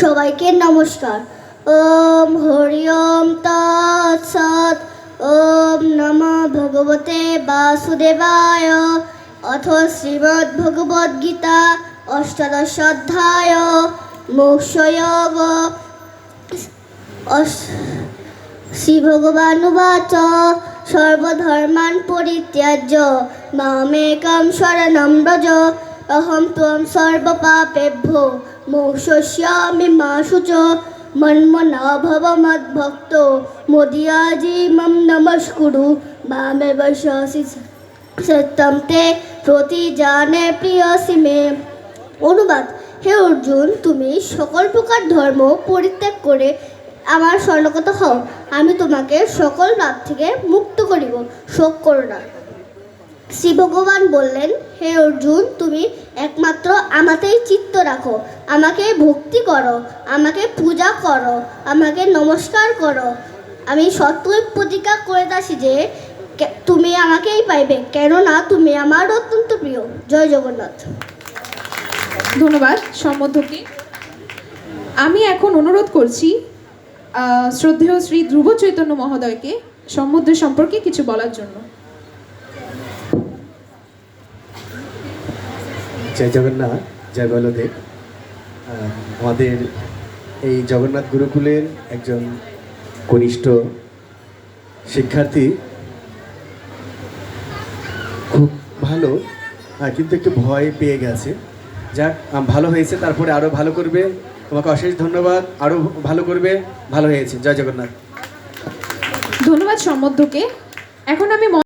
সবাইকে নমস্কার। ওম হরি ওম তৎসৎ ওম নম ভগবতে বাসুদেবায়। অথ শ্রীমদ্ ভগবদ গীতা অষ্টাদশ অধ্যায় মোক্ষয়োগ অস- শ্রীভগবানুবাচ। সর্বধর্মান পরিত্যাজ্য মামেকं শরণं ব্রজ অহं ত্বं সর্বপাপেভ্যো মোক্ষয়িষ্যামি মা শুচ মন্মনা ভব মদ্ভক্ত মোদিয়াজি মম নমস্কুরু মামেব শসি সত্যম তে প্রতি জানে প্রিয়সি মে অনুবাদ হে অর্জুন, তুমি সকল প্রকার ধর্ম পরিত্যাগ করে আমার স্বর্ণগত হও। আমি তোমাকে সকল পাপ থেকে মুক্ত করিব। শোক করো না। শ্রী ভগবান বললেন, হে অর্জুন, তুমি একমাত্র আমাতেই চিত্ত রাখো। আমাকে ভক্তি করো, আমাকে পূজা করো, আমাকে নমস্কার করো। আমি সত্যই প্রতিজ্ঞা করে আসি যে তুমি আমাকেই পাইবে। কেননা তুমি আমার অত্যন্ত প্রিয়। জয় জগন্নাথ। ধন্যবাদ, সম্বন্ধকে। আমি এখন অনুরোধ করছি শ্রদ্ধেয় শ্রী ধ্রুব চৈতন্য মহোদয়কে সমুদ্র সম্পর্কে কিছু বলার জন্য। জয় জগন্নাথ, জয় বলদেব। আমাদের এই জগন্নাথ গুরুকুলের একজন কনিষ্ঠ শিক্ষার্থী। খুব ভালো হ্যাঁ কিন্তু একটু ভয় পেয়ে গেছে। যাক ভালো হয়েছে, তারপরে আরও ভালো করবে। তোমাকে অশেষ ধন্যবাদ আরও ভালো করবে, ভালো হয়েছে। জয় জগন্নাথ। ধন্যবাদ সম্বন্ধকে। এখন আমি